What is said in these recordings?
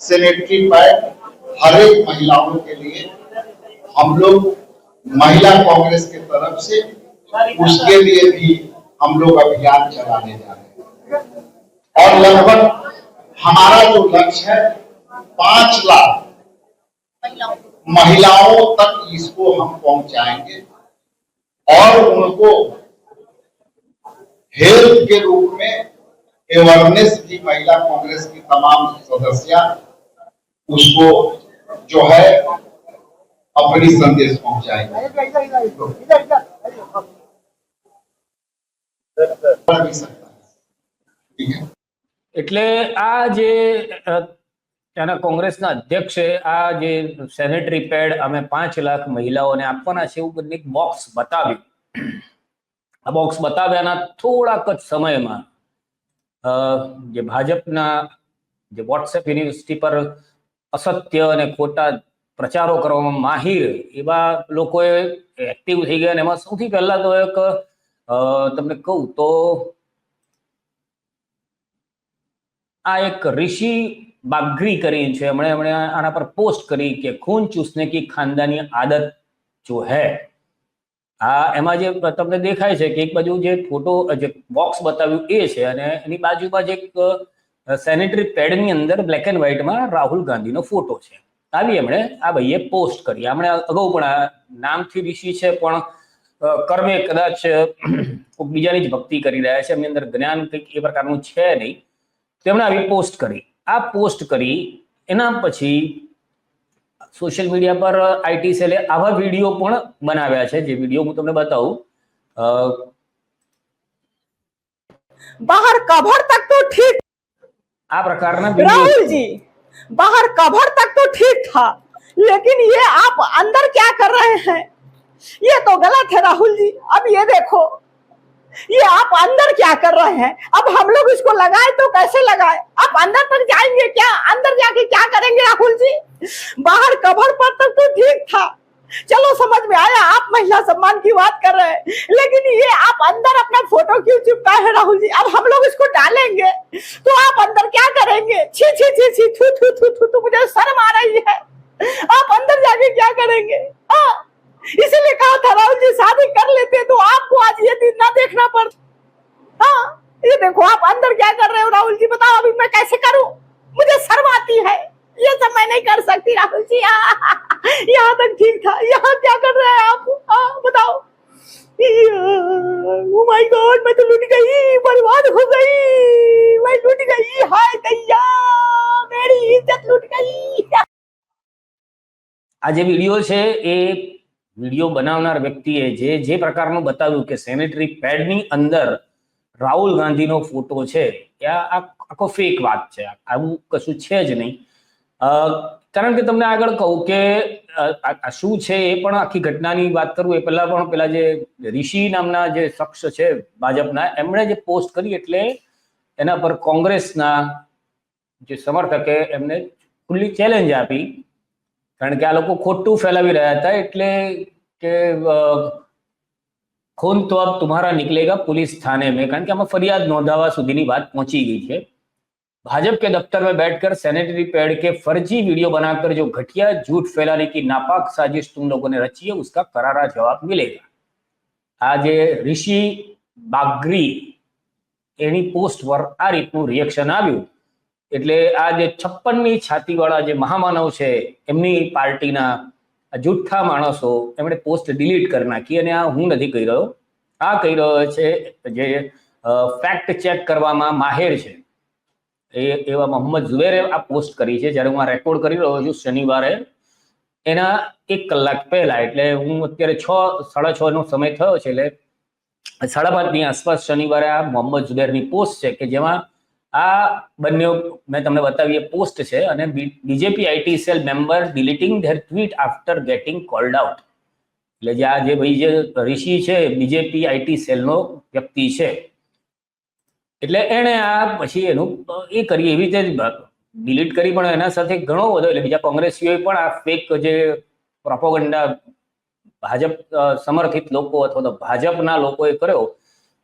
Sanitary pad हर एक महिलाओं के लिए, हम लोग महिला कांग्रेस के तरफ़ से उसके लिए भी हम लोग अभियान चलाने जा रहे हैं। और लगभग हमारा जो लक्ष्य है, पाँच लाख महिलाओं तक इसको हम पहुंचाएँगे और उनको हेल्थ के रूप में अवेयरनेस भी महिला कांग्रेस की तमाम सदस्य उसको जो है अपनी संदेश पहुंचाएंगे कर भी सकता है ठीक है એટલે આ જે અ, ત્યાંના કોંગ્રેસના અધ્યક્ષે આ જે સેનેટરી પેડ અમે પાંચ લાખ મહિલાઓને આપવાના છે એવું કરીને એક બોક્સ બતાવ્યું આ બોક્સ બતાવ્યાના થોડાક જ સમયમાં અ, જે ભાજપના જે વોટ્સએપ યુનિવર્સિટી પર અસત્ય અને ખોટા પ્રચારો કરવામાં માહિર એવા લોકોએ એક્ટિવ થઈ ગયા એમાં સૌથી પહેલા તો એક તમને કહું તો આ એક ઋષિ બાગરી કરીને છે. એમણે એમણે આના પર પોસ્ટ કરી કે ખૂન ચૂસને કી ખાનદાની આદત જો હૈ. આ એમાં જે તમને દેખાય છે કે એક બાજુ જે ફોટો જે બોક્સ બતાવ્યું એ છે અને એની બાજુમાં જે એક સેનેટરી પેડની અંદર બ્લેક એન્ડ વ્હાઇટમાં રાહુલ ગાંધીનો ફોટો છે. આવી એમણે, આ ભાઈએ પોસ્ટ કરી. આમણે અગાઉ પણ આ નામથી ઋષિ છે, પણ કર્મે કદાચ બીજાની જ ભક્તિ કરી રહ્યા છે. એમની અંદર જ્ઞાન કંઈક એ પ્રકારનું છે નહીં. તેમણે આવી પોસ્ટ કરી. આ પોસ્ટ કરી, એના પછી સોશિયલ મીડિયા પર આઈટી સેલે આવા વીડિયો પણ બનાવ્યા છે. જે વીડિયો હું તમને બતાવું. બહાર કવર તક તો ઠીક આ પ્રકારના વિડીયો राहुल जी बाहर कवर तक तो ठीक था लेकिन ये आप अंदर क्या कर रहे हैं ये तो गलत है राहुल जी अब ये देखो ये आप अंदर क्या कर रहे हैं अब हम लोग इसको लगाए तो कैसे लगाए आप अंदर तक जाएंगे क्या अंदर जाके क्या करेंगे राहुल जी बाहर कवर पर तक तो ठीक था चलो, समझ में आया, आप महिला सम्मान की बात कर रहे हैं। लेकिन ये आप अंदर अपना फ़ोटो क्यों चिपकाए हैं, राहुल जी? अब हम लोग इसको डालेंगे। तो आप अंदर क्या करेंगे? छी छी छी छी, थू थू थू थू थू, मुझे शर्म आ रही है। आप अंदर जाके क्या करेंगे? हाँ इसीलिए कहा था, राहुल जी, शादी कर लेते तो आपको आज ये दिन ना देखना पड़ता हाँ ये देखो, आप अंदर क्या कर रहे हो, राहुल जी, बताओ अभी मैं कैसे करूँ? मुझे शर्म आती है। ये सब मैं नहीं कर सकती, राहुल जी। यहाँ तक ठीक था यहाँ क्या कर रहे हैं आप हाँ बताओ ओ माय गॉड मैं तो लुट गई बर्बाद हो गई मैं लुट गई हाय दैया मेरी इज्जत लुट गई આ જે વિડીયો છે એ વિડીયો બનાવનાર વ્યક્તિએ જે જે પ્રકારનું બતાવ્યું કે સેનેટરી પેડની અંદર રાહુલ ગાંધીનો ફોટો છે એ આ આ આખો ફેક વાત છે આવું કશું છે જ નહીં અ, કારણ કે તમને આગળ કહું કે આ શું છે એ પણ આખી ઘટનાની વાત કરું, એ પહેલા પણ પેલા જે ઋષિ નામના જે શખ્સ છે ભાજપના, એમણે જે પોસ્ટ કરી એટલે એના પર કોંગ્રેસના જે સમર્થકે એમને ખુલ્લી ચેલેન્જ આપી. કારણ કે આ લોકો ખોટું ફેલાવી રહ્યા હતા એટલે કે ખૂન તો આપ તુમ્હારા નીકળેગા પોલીસ થાને મેં. કારણ કે આમાં ફરિયાદ નોંધાવા સુધીની વાત પહોંચી ગઈ છે. भाजपा के दफ्तर में बैठकर सैनिटरी पैड के फर्जी वीडियो बनाकर जो घटिया झूठ फैलाने की नापाक साजिश तुम लोगों ने रची है उसका करारा जवाब मिलेगा આ જે ઋષિ બાગરી એની પોસ્ટ પર આ રીતનું રિએક્શન આવ્યું એટલે આ જે છપ્પનની છાતીવાળા જે મહામાનવ છે એમની પાર્ટીના આ જુઠ્ઠા માણસો એમણે પોસ્ટ ડિલીટ કરી નાખી અને આ હું નથી કહી રહ્યો આ કહી રહ્યો છે જે ફેક્ટ ચેક કરવામાં માહેર છે એ એવા મોહમ્મદ ઝુબેરે આ પોસ્ટ કરી છે. જ્યારે હું આ રેકોર્ડ કરી રહ્યો છું શનિવારે, એના એક કલાક પહેલા, એટલે હું અત્યારે છ, સાડા છ નો સમય થયો છે, એટલે સાડા પાંચની આસપાસ શનિવારે આ મોહમ્મદ ઝુબેરની પોસ્ટ છે કે જેમાં આ બંને, મેં તમને બતાવી, એ પોસ્ટ છે અને BJP IT cell member deleting their tweet after getting called out. એટલે જે આ જે ભાઈ જે ઋષિ છે, બીજેપી આઈટી સેલનો વ્યક્તિ છે એટલે એણે આ પછી એનું એ કરી એવી રીતે ડિલીટ કરી પણ એના સાથે ઘણો બધો, એટલે બીજા કોંગ્રેસીઓએ પણ આ ફેક જે પ્રોપોગંડા ભાજપ સમર્થિત લોકો અથવા તો ભાજપના લોકોએ કર્યો,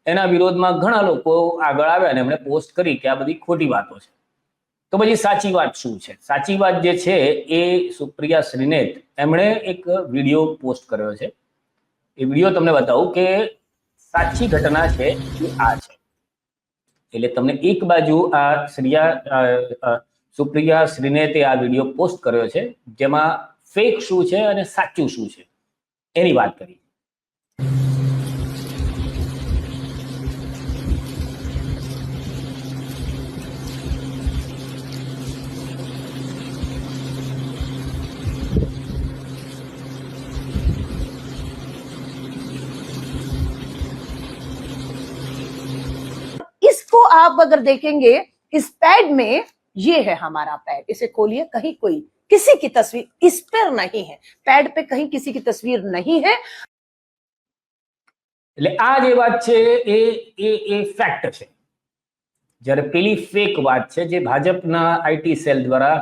એના વિરોધમાં ઘણા લોકો આગળ આવ્યા અને એમણે પોસ્ટ કરી કે આ બધી ખોટી વાતો છે. તો પછી સાચી વાત શું છે? સાચી વાત જે છે એ સુપ્રિયા શ્રીનેત એમણે એક વીડિયો પોસ્ટ કર્યો છે. એ વીડિયો તમને બતાવું કે સાચી ઘટના છે એ આ છે. એટલે તમને એક બાજુ આ શ્રીયા સુપ્રિયા શ્રીનેતે આ વીડિયો પોસ્ટ કર્યો છે, જેમાં ફેક શું છે અને સાચું શું છે? એની વાત કરી आप अगर देखेंगे इस पैड में ये है हमारा पैड इसे खोलिए कहीं कोई किसी की तस्वीर इस पर नहीं है पैड पे कहीं किसी की तस्वीर नहीं है એટલે આ જે વાત છે એ એ એ ફેક્ટ છે જ્યારે પેલી ફેક વાત છે જે ભાજપના આઈટી સેલ દ્વારા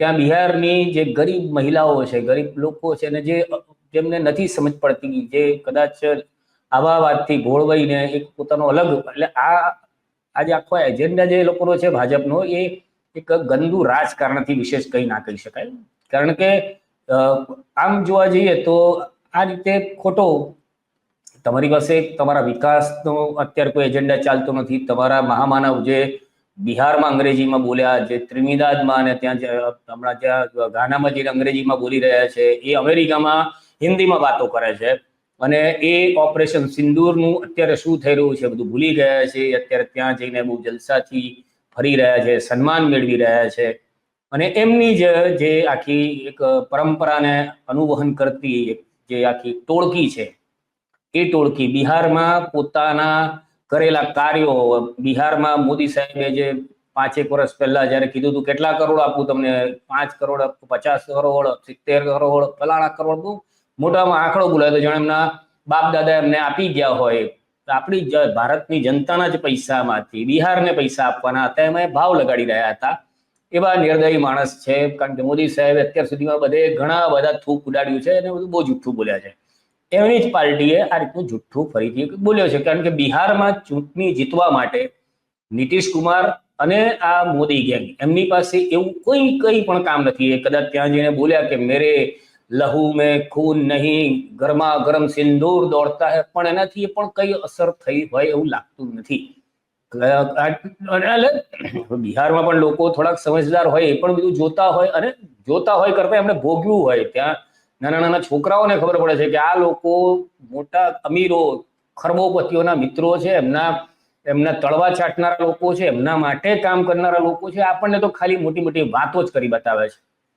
ત્યાં બિહારની જે ગરીબ મહિલાઓ છે ગરીબ લોકો છે અને જે જેમને નથી સમજ પડતી જે કદાચ આવા વાતથી ઘોળવાઈને એક પોતાનો અલગ એટલે આ આજે આખો એજન્ડા જે લોકોનો છે ભાજપનો, એ એક ગંદુ રાજકારણથી વિશેષ કંઈ ના કહી શકાય. કારણ કે આમ જોવા જઈએ તો આ રીતે ખોટો તમારી પાસે તમારા વિકાસનો અત્યારે કોઈ એજન્ડા ચાલતો નથી. તમારા મહામાનવ જે બિહારમાં અંગ્રેજીમાં બોલ્યા, જે ત્રિમિદાદમાં અને ત્યાં જે, હમણાં જ્યાં ગાનામાં જે અંગ્રેજીમાં બોલી રહ્યા છે, એ અમેરિકામાં હિન્દીમાં વાતો કરે છે. અને એ ઓપરેશન સિંદૂરનું અત્યારે શું થઈ રહ્યું છે બધું ભૂલી ગયા છે. અત્યારે ત્યાં જઈને બહુ જલસાથી ફરી રહ્યા છે, સન્માન મેળવી રહ્યા છે. અને એમની જ, જે આખી એક પરંપરાને અનુવહન કરતી જે આખી ટોળકી છે, એ ટોળકી બિહારમાં પોતાના કરેલા કાર્યો, બિહારમાં મોદી સાહેબે જે પાંચેક વર્ષ પહેલા જ્યારે કીધું હતું, કેટલા કરોડ આપું તમને? પાંચ કરોડ, પચાસ કરોડ, સિત્તેર કરોડ, ફલાણા કરોડ મોટામાં આંકડો બોલાય તો જાણે એમના બાપ દાદા એમને આપી ગયા હોય. તો આપણી જ ભારતની જનતાના જ પૈસામાંથી, બિહારને પૈસા આપવાના હતા, એમાં ભાવ લગાડી રહ્યા હતા. એવા નિર્દયી માણસ છે, કારણ કે મોદી સાહેબ અત્યાર સુધીમાં બધે ઘણા બધા થૂક ઉડાડ્યું છે અને બધું બહુ જુઠ્ઠું બોલ્યા છે. એમની જ પાર્ટીએ આ રીતનું જુઠ્ઠું ફરીથી બોલ્યો છે, કારણ કે બિહારમાં ચૂંટણી જીતવા માટે નીતિશ કુમાર અને આ મોદી ગેંગ એમની પાસે એવું કોઈ કંઈ પણ કામ નથી. એ કદાચ ત્યાં જઈને બોલ્યા કે, મેરે લહુ મેં ખૂન નહીં ગરમા ગરમ સિંદૂર દોડતા હે પણ એનાથી પણ કઈ અસર થઈ હોય એવું લાગતું નથી. બિહારમાં પણ લોકો થોડાક સમજદાર હોય, એ પણ બધું જોતા હોય, અને જોતા હોય કરતા એમને ભોગવ્યું હોય. ત્યાં નાના નાના છોકરાઓને ખબર પડે છે કે આ લોકો મોટા અમીરો, ખરબોપતિઓના મિત્રો છે, એમના એમના તળવા ચાટનારા લોકો છે, એમના માટે કામ કરનારા લોકો છે, આપણને તો ખાલી મોટી મોટી વાતો જ કરી બતાવે છે.